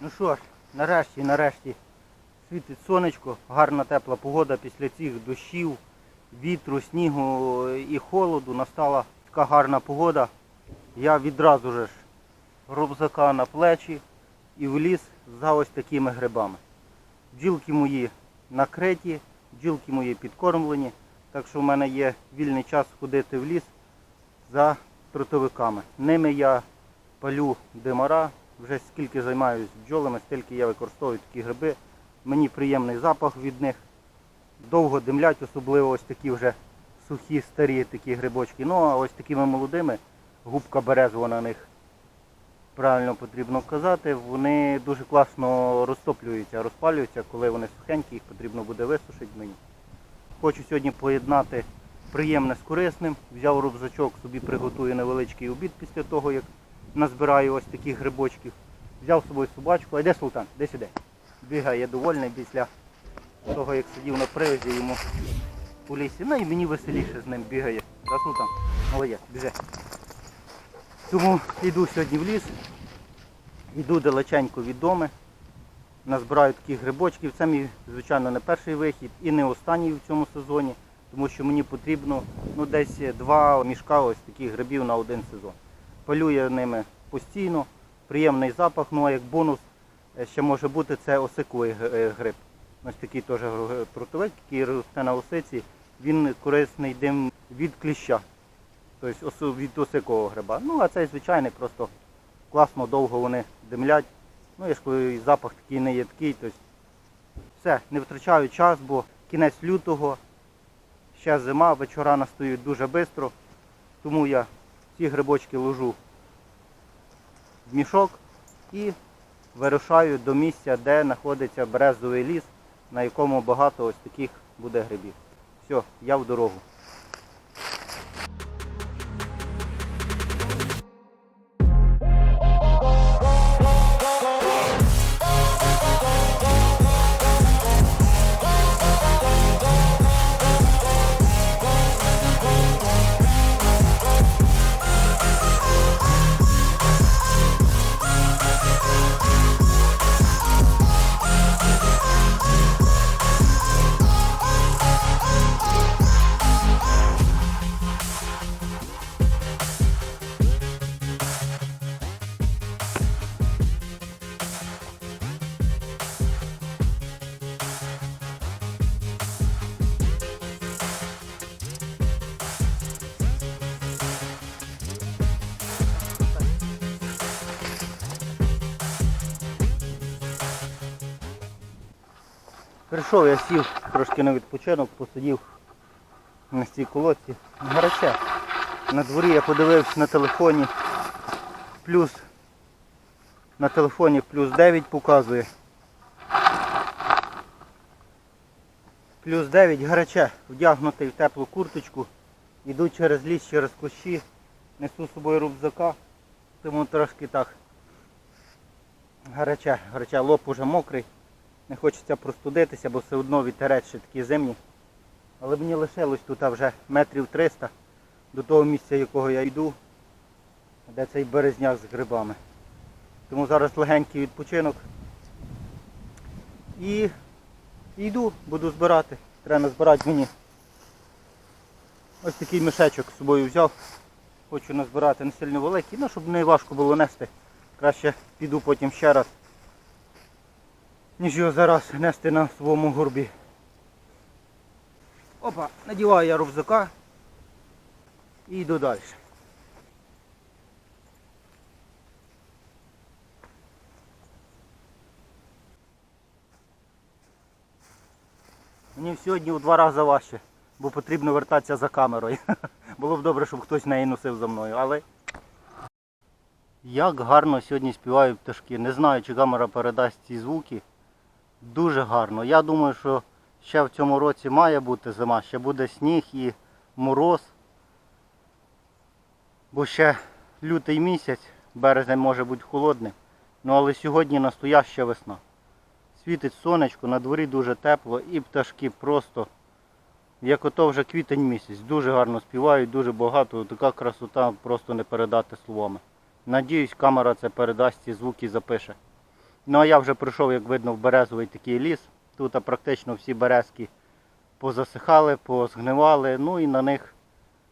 Ну що ж, нарешті, нарешті світить сонечко, гарна тепла погода після цих дощів, вітру, снігу і холоду. Настала така гарна погода. Я відразу ж рюкзака на плечі і вліз за ось такими грибами. Бджілки мої накриті, бджілки мої підкормлені, так що в мене є вільний час ходити в ліс за трутовиками. Ними я палю димара, вже скільки займаюся бджолами, стільки я використовую такі гриби. Мені приємний запах від них. Довго димлять, особливо ось такі вже сухі, старі такі грибочки. Ну а ось такими молодими, губка березова на них правильно потрібно казати, вони дуже класно розтоплюються, розпалюються, коли вони сухенькі, їх потрібно буде висушити мені. Хочу сьогодні поєднати приємне з корисним. Взяв рюкзачок, собі приготую невеличкий обід після того, як назбираю ось таких грибочків. Взяв з собою собачку, а де султан? Де сюди? Бігає довольний після того, як сидів на привозі йому у лісі. Ну і мені веселіше з ним бігає. Да, султан? Молодець, біжи. Тому йду сьогодні в ліс, йду далеченько від дому, назбираю таких грибочків. Це мій, звичайно, не перший вихід і не останній в цьому сезоні, тому що мені потрібно ну, десь два мішка ось таких грибів на один сезон. Палюю ними постійно, приємний запах, ну а як бонус е, ще може бути це осиковий е, гриб. Ось такий теж гр- який росте на осиці, він корисний дим від кліща. Тобто від осикового гриба. Ну, а цей звичайний просто класно, довго вони димлять. Ну, я ж кажу, і запах такий не їдкий. Тобто все, не втрачаю час, бо кінець лютого, ще зима, вечора настають дуже швидко. Тому я ці грибочки ложу в мішок і вирушаю до місця, де знаходиться березовий ліс, на якому багато ось таких буде грибів. Все, я в дорогу. Прийшов, я сів трошки на відпочинок, посидів на цій колодці. Гаряче. На дворі я подивився на телефоні. Плюс на телефоні плюс 9 показує. Плюс 9 гаряче, вдягнутий в теплу курточку. Йду через ліс, через кущі, несу з собою рюкзака, тому трошки так гаряче, гаряче, лоб уже мокрий. Не хочеться простудитися, бо все одно вітерець ще такі зимні. Але мені лишилось тут вже метрів 300 до того місця, якого я йду, де цей березняк з грибами. Тому зараз легенький відпочинок. І йду, буду збирати. Треба назбирати мені. Ось такий мішечок з собою взяв. Хочу назбирати не сильно великий, ну щоб не важко було нести. Краще піду потім ще раз ніж його зараз нести на своєму горбі. Опа, надіваю я рюкзака і йду далі. Мені сьогодні у два рази важче, бо потрібно вертатися за камерою. Було б добре, щоб хтось неї носив за мною, але як гарно сьогодні співають пташки. Не знаю, чи камера передасть ці звуки. Дуже гарно. Я думаю, що ще в цьому році має бути зима, ще буде сніг і мороз. Бо ще лютий місяць, березень може бути холодним. Ну але сьогодні настояща весна. Світить сонечко, на дворі дуже тепло і пташки просто, як ото вже квітень місяць. Дуже гарно співають, дуже багато. Така красота просто не передати словами. Надіюсь, камера це передасть ці звуки запише. Ну а я вже прийшов, як видно, в березовий такий ліс. Тут практично всі березки позасихали, позгнивали. Ну і на них,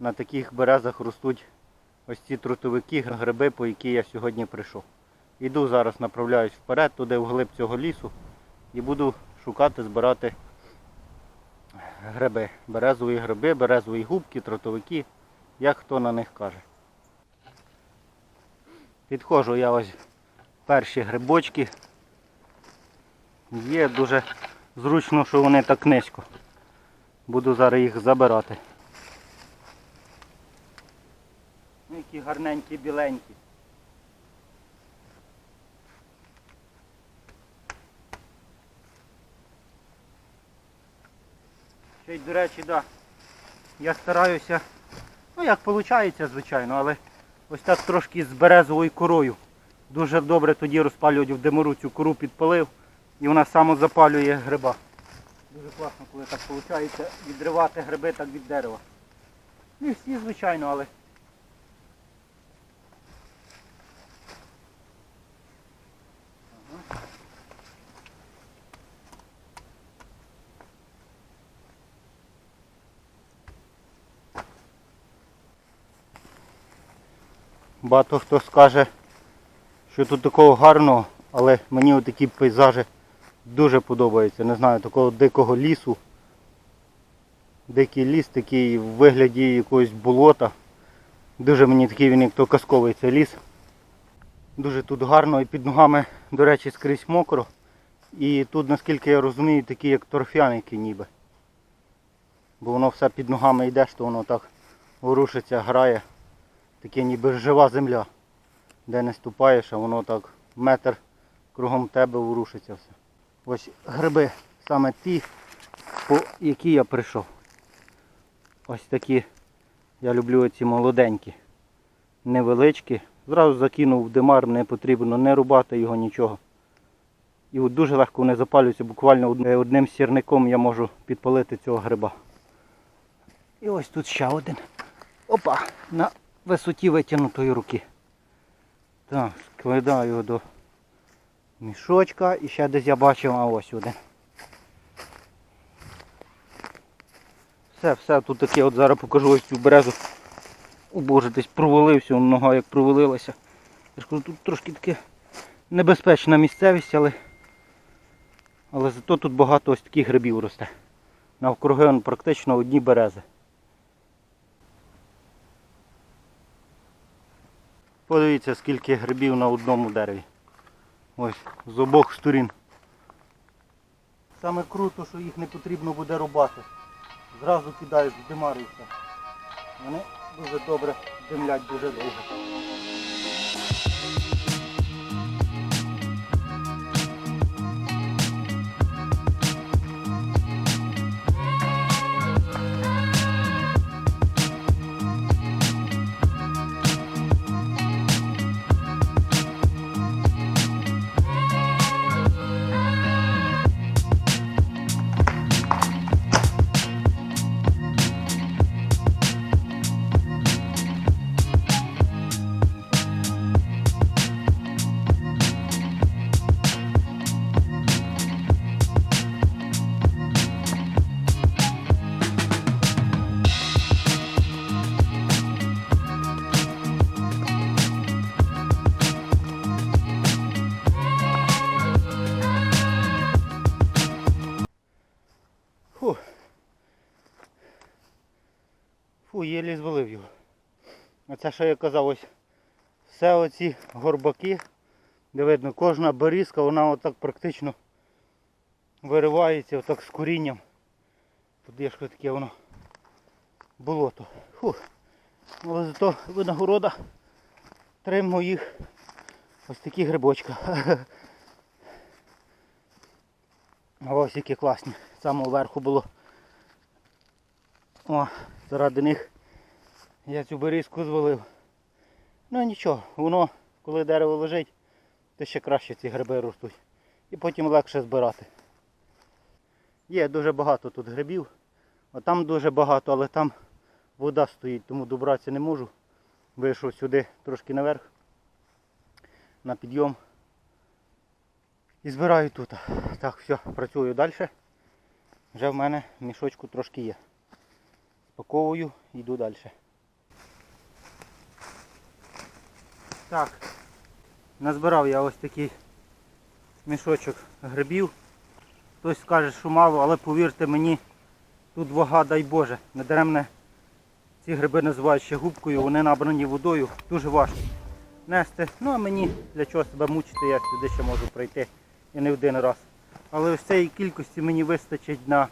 на таких березах ростуть ось ці трутовики, гриби, по які я сьогодні прийшов. Іду зараз, направляюсь вперед, туди вглиб цього лісу і буду шукати, збирати гриби. Березові гриби, березові губки, тротовики, як хто на них каже. Підходжу я ось перші грибочки. Є дуже зручно, що вони так низько. Буду зараз їх забирати. Ну, Які гарненькі, біленькі. Ще й, до речі, да, я стараюся, ну як виходить, звичайно, але ось так трошки з березовою корою. Дуже добре тоді розпалюють в димору цю кору підпалив і вона самозапалює гриба. Дуже класно, коли так виходить відривати гриби так від дерева. Не всі, звичайно, але. Ага. Багато хто скаже, що тут такого гарного, але мені такі пейзажі дуже подобаються. Не знаю, такого дикого лісу. Дикий ліс такий в вигляді якогось болота. Дуже мені такий він як то казковий цей ліс. Дуже тут гарно і під ногами, до речі, скрізь мокро. І тут, наскільки я розумію, такі як торфяники ніби. Бо воно все під ногами йдеш, то воно так ворушиться, грає. Таке ніби жива земля. Де не ступаєш, а воно так метр кругом тебе ворушиться все. Ось гриби, саме ті, по які я прийшов. Ось такі, я люблю ці молоденькі, невеличкі. Зразу закинув в димар, не потрібно не рубати його нічого. І от дуже легко вони запалюються, буквально одним сірником я можу підпалити цього гриба. І ось тут ще один. Опа! На висоті витягнутої руки. Так, складаю до мішочка і ще десь я бачив, а ось один. Все, все, тут таке от зараз покажу ось цю березу. О боже, десь провалився, нога як провалилася. Я ж кажу, тут трошки таке небезпечна місцевість, але, але зато тут багато ось таких грибів росте. Навкруги практично одні берези. Подивіться, скільки грибів на одному дереві. Ось, з обох сторін. Саме круто, що їх не потрібно буде рубати. Зразу кидають в димар і все. Вони дуже добре димлять дуже довго. Фу, єлі звалив його. Оце що я казав, ось все оці горбаки, де видно, кожна берізка, вона отак практично виривається отак з корінням. Тут є ж таке воно болото. Фу. Але зато винагорода три моїх ось такі грибочка. Ось які класні. З самого верху було. О, заради них я цю берізку звалив. Ну нічого, воно, коли дерево лежить, то ще краще ці гриби ростуть. І потім легше збирати. Є дуже багато тут грибів. А там дуже багато, але там вода стоїть, тому добратися не можу. Вийшов сюди трошки наверх, на підйом. І збираю тут. Так, все, працюю далі. Вже в мене мішочку трошки є. Спаковую, йду далі. Так, назбирав я ось такий мішочок грибів. Хтось скаже, що мало, але повірте мені, тут вага, дай Боже. Недаремне ці гриби називають ще губкою, вони набрані водою, дуже важко нести. Ну а мені для чого себе мучити, я сюди ще можу пройти і не один раз. Але ось цієї кількості мені вистачить на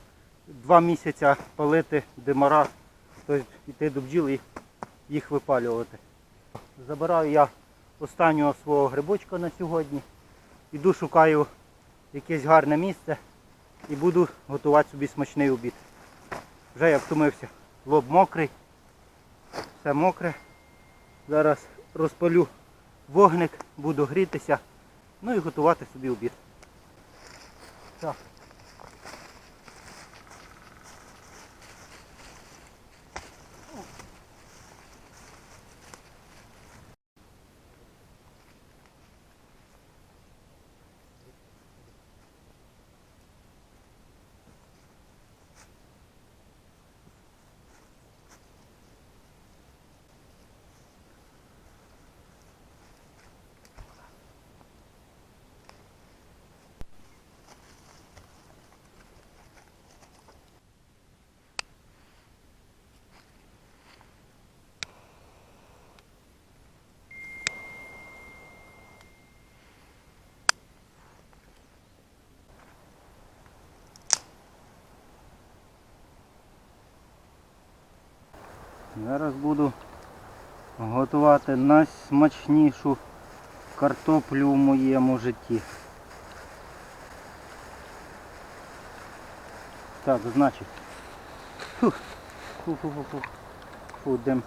два місяці палити димара, тобто йти до бджіл і їх випалювати. Забираю я останнього свого грибочка на сьогодні. Іду шукаю якесь гарне місце і буду готувати собі смачний обід. Вже я втомився. Лоб мокрий, все мокре. Зараз розпалю вогник, буду грітися, ну і готувати собі обід. Так. Зараз буду готувати найсмачнішу картоплю в моєму житті. Так, значить. Фух. Фу, фу, фу, фу. Фу, дим.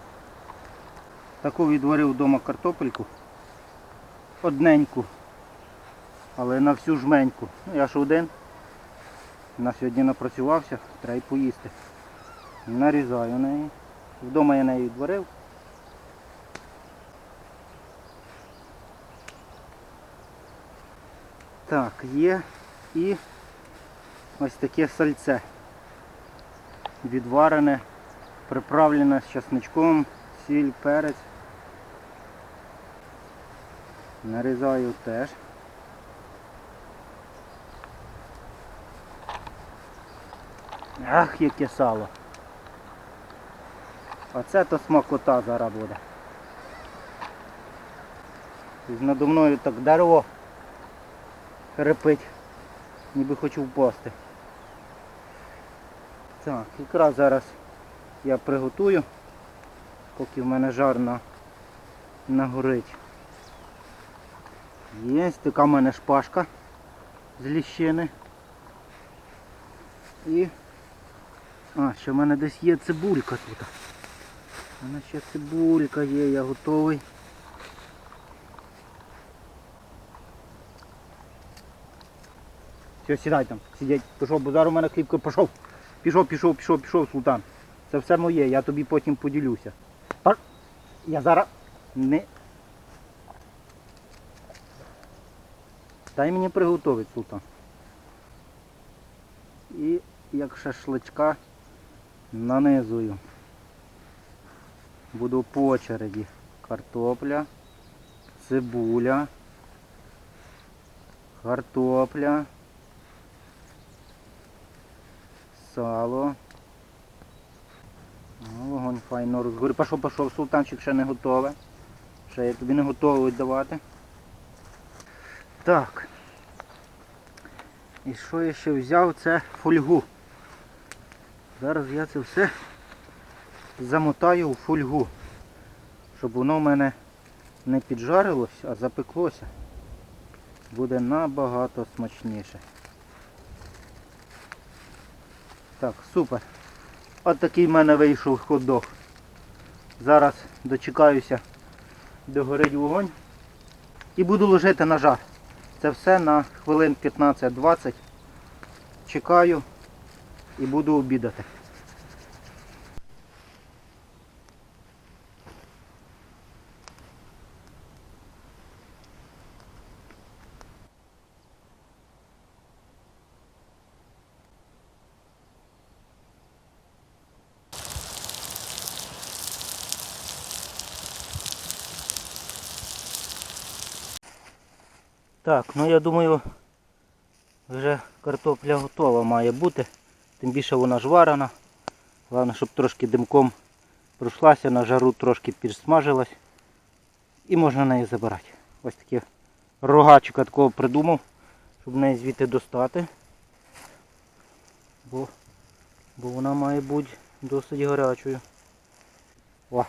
Таку відварив вдома картопельку. Одненьку. Але на всю жменьку. Ну, я ж один. На сьогодні напрацювався, треба й поїсти. Нарізаю неї. Вдома я неї відварив. Так, є і ось таке сальце. Відварене, приправлене з часничком, сіль, перець. Нарізаю теж. Ах, яке сало. Оце то смакота зараз буде. Ось Надо мною так дерево хрипить, ніби хочу впасти. Так, якраз зараз я приготую, поки в мене жар на, нагорить. Є така в мене шпажка з ліщини. І... А, ще в мене десь є цибулька тут. У мене ще цибулька є, я готовий. Все, сідай там, сидять. Пішов, бо зараз у мене хлібка пішов. Пішов, пішов, пішов, пішов, султан. Це все моє, я тобі потім поділюся. Пар- Я зараз не. Дай мені приготувати, султан. І як шашличка нанизую. Буду по очереді. Картопля, цибуля, картопля, сало. Ну, Вогонь файно розгорів. Пішов, пішов, султанчик ще не готове. Ще я тобі не готовий давати. Так. І що я ще взяв? Це фольгу. Зараз я це все замотаю у фольгу, щоб воно в мене не піджарилось, а запеклося. Буде набагато смачніше. Так, супер. От такий в мене вийшов хот-дог. Зараз дочекаюся, догорить вогонь і буду ложити на жар. Це все на хвилин 15-20. Чекаю і буду обідати. Так, ну я думаю, вже картопля готова має бути. Тим більше вона ж варена. Головне, щоб трошки димком пройшлася, на жару трошки підсмажилась. І можна неї забирати. Ось таке рогачика такого придумав, щоб неї звідти достати. Бо, бо вона має бути досить гарячою. О,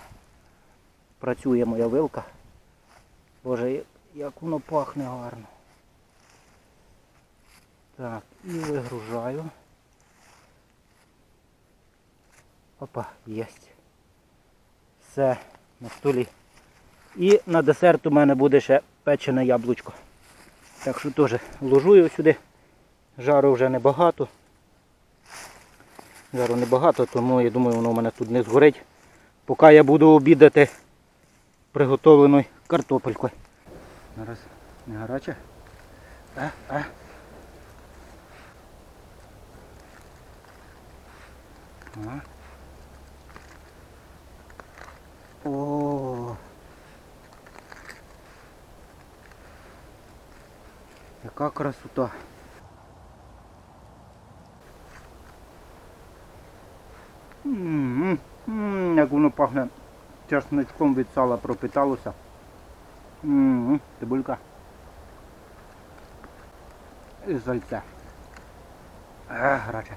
працює моя вилка. Боже, як воно пахне гарно. Так, і вигружаю. Опа, єсть. Все, на столі. І на десерт у мене буде ще печене яблучко. Так що теж ложу його сюди. Жару вже небагато. Жару небагато, тому я думаю, воно у мене тут не згорить. Поки я буду обідати приготовленою картопелькою. Зараз не гаряче. А, а. А. О. Яка красота. М, м, Як воно пахне чесничком від сала пропиталося. М, Цибулька. І сальце. А, гаряче.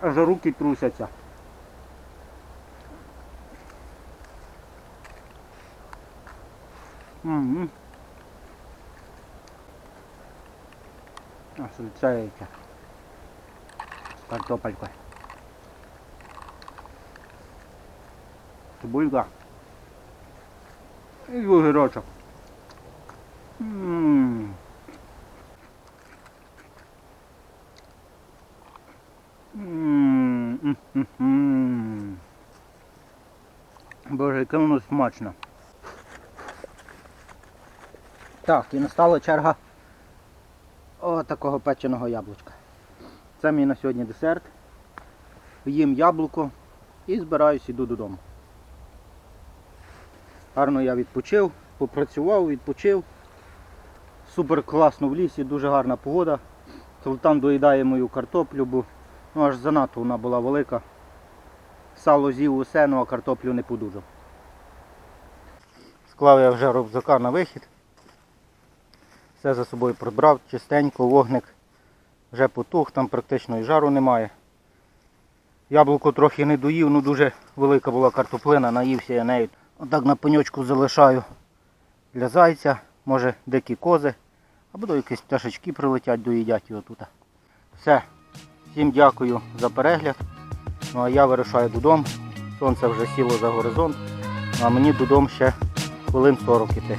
Аж руки трусяться. М. А сальце яке. З картопелькою. Цибулька. І огірочок. М. М, м, м, м. Боже, яке воно смачно. Так, і настала черга о такого печеного яблучка. Це мій на сьогодні десерт. Їм яблуко і збираюсь іду додому. Гарно я відпочив, попрацював, відпочив. Супер класно в лісі, дуже гарна погода. Султан доїдає мою картоплю, бо ну, аж занадто вона була велика. Сало з'їв усе, ну а картоплю не подужав. Склав я вже рюкзака на вихід. Все за собою прибрав, чистенько, вогник вже потух, там практично і жару немає. Яблуко трохи не доїв, ну дуже велика була картоплина, наївся я нею. Отак на пеньочку залишаю для зайця, може дикі кози, або якісь пташечки прилетять, доїдять його тут. Все. Всім дякую за перегляд. Ну а я вирушаю додому. Сонце вже сіло за горизонт, а мені додому ще хвилин 40 іти.